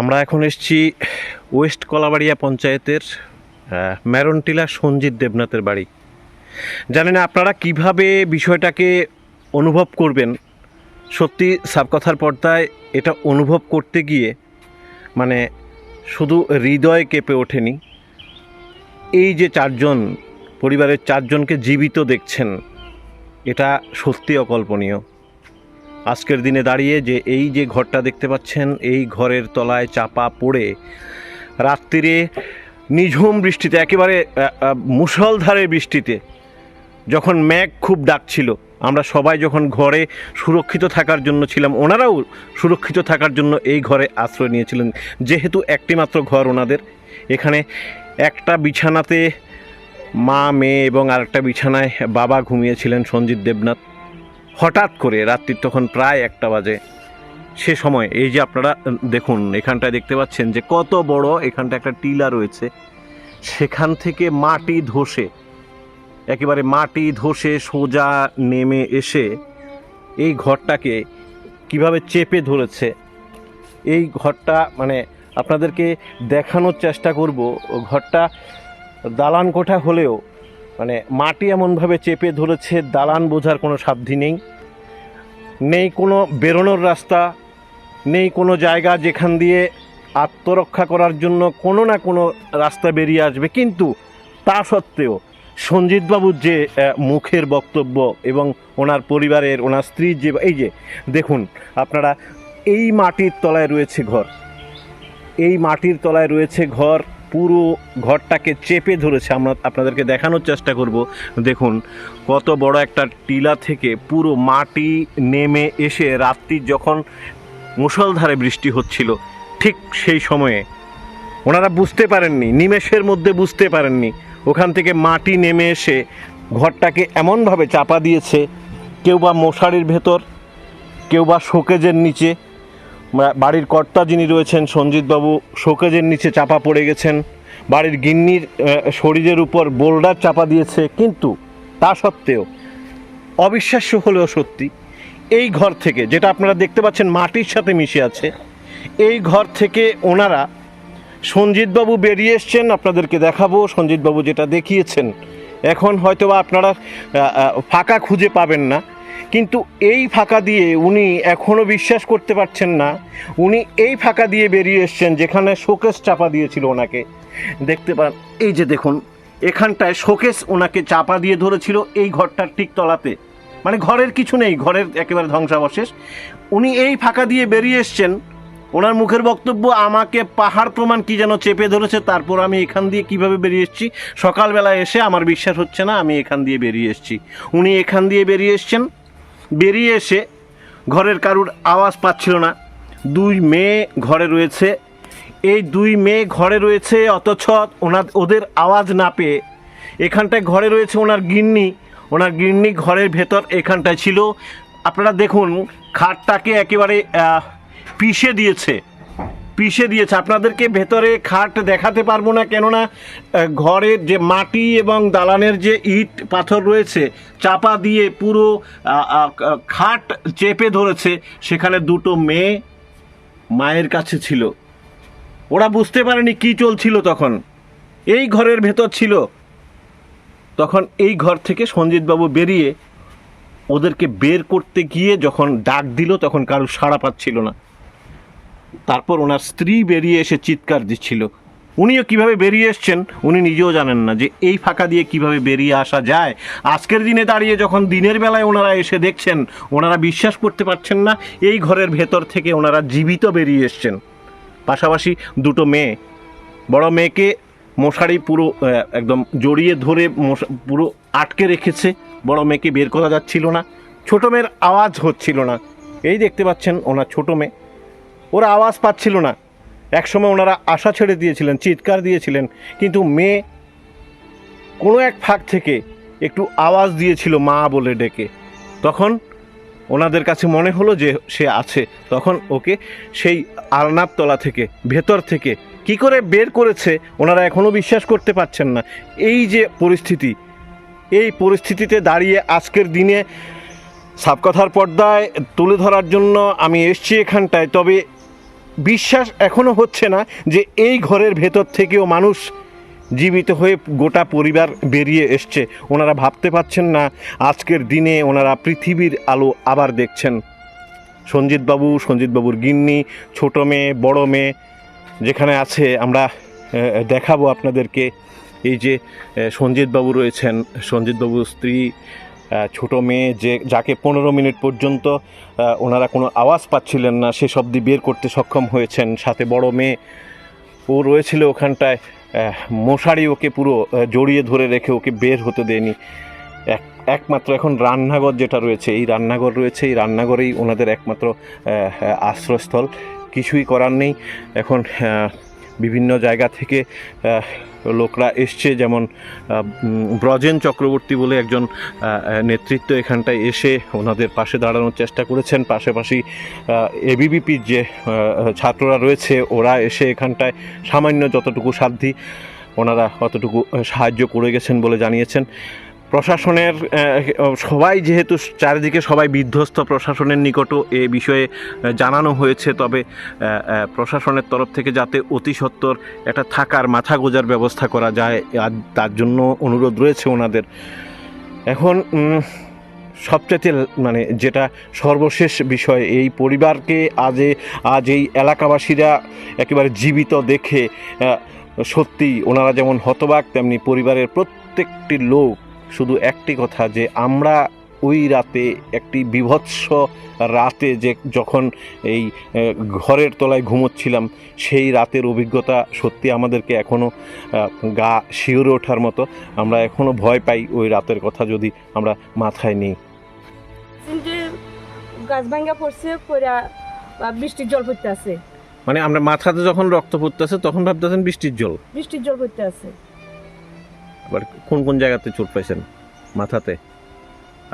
আমরা এখন এসেছি ওয়েস্ট কলাবাড়িয়া পঞ্চায়েতের ম্যারনটিলা সঞ্জিত দেবনাথের বাড়ি। জানি না আপনারা কীভাবে বিষয়টাকে অনুভব করবেন। সত্যি সাবকথার পর্দায় এটা অনুভব করতে গিয়ে মানে শুধু হৃদয় কেঁপে ওঠেনি। এই যে চারজন, পরিবারের চারজনকে জীবিত দেখছেন, এটা সত্যি অকল্পনীয়। আজকের দিনে দাঁড়িয়ে যে এই যে ঘরটা দেখতে পাচ্ছেন, এই ঘরের তলায় চাপা পড়ে রাত্রিরে নিঝুম বৃষ্টিতে, একেবারে মুষলধারে বৃষ্টিতে যখন মেঘ খুব ডাকছিল, আমরা সবাই যখন ঘরে সুরক্ষিত থাকার জন্য ছিলাম, ওনারাও সুরক্ষিত থাকার জন্য এই ঘরে আশ্রয় নিয়েছিলেন। যেহেতু একটি মাত্র ঘর ওনাদের, এখানে একটা বিছানাতে মা, মেয়ে এবং আরেকটা বিছানায় বাবা ঘুমিয়েছিলেন সঞ্জিত দেবনাথ। হঠাৎ করে রাত্রির তখন প্রায় একটা বাজে। সে সময় এই যে আপনারা দেখুন, এখানটায় দেখতে পাচ্ছেন যে কত বড় এখানটা একটা টিলা রয়েছে। সেখান থেকে মাটি ধসে, একেবারে মাটি ধসে সোজা নেমে এসে এই ঘরটাকে কীভাবে চেপে ধরেছে, এই ঘরটা মানে আপনাদেরকে দেখানোর চেষ্টা করব। ঘরটা দালান কোঠা হলেও মানে মাটি এমনভাবে চেপে ধরেছে, দালান বোঝার কোনো সাধ্যি নেই। নেই কোনো বেরোনোর রাস্তা, নেই কোনো জায়গা যেখান দিয়ে আত্মরক্ষা করার জন্য কোনো না কোনো রাস্তা বেরিয়ে আসবে। কিন্তু তা সত্ত্বেও সঞ্জিতবাবুর যে মুখের বক্তব্য এবং ওনার পরিবারের, ওনার স্ত্রীর যে, এই যে, দেখুন, আপনারা, এই মাটির তলায় রয়েছে ঘর। এই মাটির তলায় রয়েছে ঘর পুরো ঘরটাকে চেপে ধরেছে। আমরা আপনাদেরকে দেখানোর চেষ্টা করব। দেখুন, কত বড় একটা টিলা থেকে পুরো মাটি নেমে এসে রাত্রি যখন মুষলধারে বৃষ্টি হচ্ছিল, ঠিক সেই সময়ে ওনারা বুঝতে পারেননি, নিমেষের মধ্যে বুঝতে পারেননি, ওখান থেকে মাটি নেমে এসে ঘরটাকে এমনভাবে চাপা দিয়েছে, কেউ বা মশারির ভেতর, কেউ বা শোকেজের নিচে বাড়ির কর্তা যিনি রয়েছেন সঞ্জিতবাবু শোকেজের নিচে চাপা পড়ে গেছেন। বাড়ির গিন্নির শরীরের উপর বোল্ডার চাপা দিয়েছে কিন্তু তা সত্ত্বেও অবিশ্বাস্য হলেও সত্যি এই ঘর থেকে যেটা আপনারা দেখতে পাচ্ছেন মাটির সাথে মিশে আছে এই ঘর থেকে ওনারা সঞ্জিতবাবু বেরিয়ে এসছেন। আপনাদেরকে দেখাবো সঞ্জিতবাবু যেটা দেখিয়েছেন এখন হয়তোবা আপনারা আহ, আহ, ফাঁকা খুঁজে পাবেন না। কিন্তু এই ফাঁকা দিয়ে উনি এখনও বিশ্বাস করতে পারছেন না। উনি এই ফাঁকা দিয়ে বেরিয়ে এসছেন যেখানে শোকেস চাপা দিয়েছিল ওনাকে। দেখতে পান, এই যে দেখুন, এখানটায় শোকেস ওনাকে চাপা দিয়ে ধরেছিল এই ঘরটার ঠিক তলাতে। মানে ঘরের কিছু নেই, ঘরের একেবারে ধ্বংসাবশেষ। উনি এই ফাঁকা দিয়ে বেরিয়ে এসছেন। ওনার মুখের বক্তব্য, আমাকে পাহাড় প্রমাণ কি যেন চেপে ধরেছে, তারপর আমি এখান দিয়ে কীভাবে বেরিয়ে এসেছি? সকালবেলা এসে আমার বিশ্বাস হচ্ছে না, আমি এখান দিয়ে বেরিয়ে এসেছি। উনি এখান দিয়ে বেরিয়ে এসছেন। বেরিয়ে এসে ঘরের কারুর আওয়াজ পাচ্ছিল না। দুই মেয়ে ঘরে রয়েছে। এই দুই মেয়ে ঘরে রয়েছে অথচ ওনার, ওদের আওয়াজ না পেয়ে। এখানটায় ঘরে রয়েছে ওনার গিন্নি। ওনার গিন্নি ঘরের ভেতর এখানটায় ছিল। আপনারা দেখুন, খাটটাকে একেবারে পিষে দিয়েছে। পিষে দিয়েছে। আপনাদেরকে ভেতরে খাট দেখাতে পারব না, কেননা ঘরের যে মাটি এবং দালানের যে ইট পাথর রয়েছে, চাপা দিয়ে পুরো খাট চেপে ধরেছে। সেখানে দুটো মেয়ে মায়ের কাছে ছিল। ওরা বুঝতে পারেনি কি চলছিল তখন। এই ঘরের ভেতর ছিল। তখন এই ঘর থেকে সঞ্জিতবাবু বেরিয়ে ওদেরকে বের করতে গিয়ে যখন ডাক দিল, তখন কারও সাড়া পাচ্ছিল না। তারপর ওনার স্ত্রী বেরিয়ে এসে চিৎকার দিচ্ছিল। উনিও কীভাবে বেরিয়ে এসছেন, উনি নিজেও জানেন না যে এই ফাঁকা দিয়ে কীভাবে বেরিয়ে আসা যায়। আজকের দিনে দাঁড়িয়ে যখন দিনের বেলায় ওনারা এসে দেখছেন, ওনারা বিশ্বাস করতে পারছেন না, এই ঘরের ভেতর থেকে ওনারা জীবিত বেরিয়ে এসছেন। পাশাপাশি দুটো মেয়ে, বড় মেয়েকে মশারি পুরো একদম জড়িয়ে ধরে পুরো আটকে রেখেছে। বড় মেয়েকে বের করা যাচ্ছিল না। ছোটো মেয়ের আওয়াজ হচ্ছিল না। এই দেখতে পাচ্ছেন, ওনার ছোটো মেয়ে। ওরা আওয়াজ পাচ্ছিল না। একসময় ওনারা আশা ছেড়ে দিয়েছিলেন, চিৎকার দিয়েছিলেন, কিন্তু মেয়ে কোনো এক ফাঁক থেকে একটু আওয়াজ দিয়েছিল মা বলে ডেকে। তখন ওনাদের কাছে মনে হলো যে সে আছে। তখন ওকে সেই আলনার তলা থেকে, ভেতর থেকে কি করে বের করেছে ওনারা এখনও বিশ্বাস করতে পারছেন না। এই যে পরিস্থিতি, এই পরিস্থিতিতে দাঁড়িয়ে আজকের দিনে সাবকথার পর্দায় তুলে ধরার জন্য আমি এসছি এখানটায়, তবে বিশ্বাস এখনও হচ্ছে না যে এই ঘরের ভেতর থেকেও মানুষ জীবিত হয়ে গোটা পরিবার বেরিয়ে এসছে। ওনারা ভাবতে পারছেন না আজকের দিনে ওনারা পৃথিবীর আলো আবার দেখছেন। সঞ্জিতবাবু, সঞ্জিতবাবুর গিন্নি, ছোট মেয়ে, বড় মেয়ে, যেখানে আছে, আমরা দেখাবো আপনাদেরকে। এই যে সঞ্জিতবাবু রয়েছেন, সঞ্জিতবাবুর স্ত্রী ছোট মেয়ে যে, যাকে পনেরো মিনিট পর্যন্ত ওনারা কোনো আওয়াজ পাচ্ছিলেন না, সে শব্দ বের করতে সক্ষম হয়েছেন। সাথে বড় মেয়ে ও রয়েছিল ওখানটায়। মশারি ওকে পুরো জড়িয়ে ধরে রেখে ওকে বের হতে দেয়নি। এক, একমাত্র এখন রান্নাঘর যেটা রয়েছে, এই রান্নাঘর রয়েছে। এই রান্নাঘরেই ওনাদের একমাত্র আশ্রয়স্থল। কিছুই করার নেই। এখন বিভিন্ন জায়গা থেকে লোকরা এসছে, যেমন ব্রজেন চক্রবর্তী বলে একজন নেতৃত্ব এখানটায় এসে ওনাদের পাশে দাঁড়ানোর চেষ্টা করেছেন। পাশাপাশি এবিবিপির যে ছাত্ররা রয়েছে, ওরা এসে এখানটায় সামান্য যতটুকু সাধ্যি ওনারা অতটুকু সাহায্য করে গেছেন বলে জানিয়েছেন। প্রশাসনের সবাই যেহেতু চারিদিকে সবাই বিধ্বস্ত প্রশাসনের নিকটও এ বিষয়ে জানানো হয়েছে। তবে প্রশাসনের তরফ থেকে যাতে অতি সত্বর একটা থাকার, মাথা গোজার ব্যবস্থা করা যায় আর তার জন্য অনুরোধ রয়েছে ওনাদের। এখন সবচাইতে মানে যেটা সর্বশেষ বিষয়, এই পরিবারকে আজ আজ এই এলাকাবাসীরা একেবারে জীবিত দেখে সত্যি ওনারা যেমন হতবাক, তেমনি পরিবারের প্রত্যেকটি লোক শুধু একটি কথা যে আমরা ওই রাতে একটি বিভৎস রাতে যে যখন এই ঘরের তলায় ঘুমোচ্ছিলাম সেই রাতের অভিজ্ঞতা সত্যি আমাদেরকে এখনও গা শিউরে ওঠার মতো। আমরা এখনও ভয় পাই ওই রাতের কথা যদি আমরা মাথায় নিই। গাছ ভাঙ্গা পড়ছে পড়া বৃষ্টির জল পড়তে আছে। মানে আমরা মাথাতে যখন রক্ত পড়তেছে তখন ভাবতেছেন বৃষ্টির জল। বৃষ্টির জল পড়তে আছে। আবার কোন কোন জায়গাতে চোট পাইছেন? মাথাতে?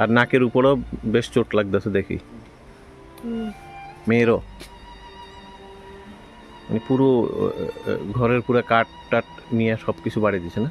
আর নাকের উপরেও বেশ চোট লাগতেছে দেখি। মেয়েরও? মানে পুরো ঘরের পুরো কাঠ টাট নিয়ে সব কিছু বাড়িয়ে দিছে না।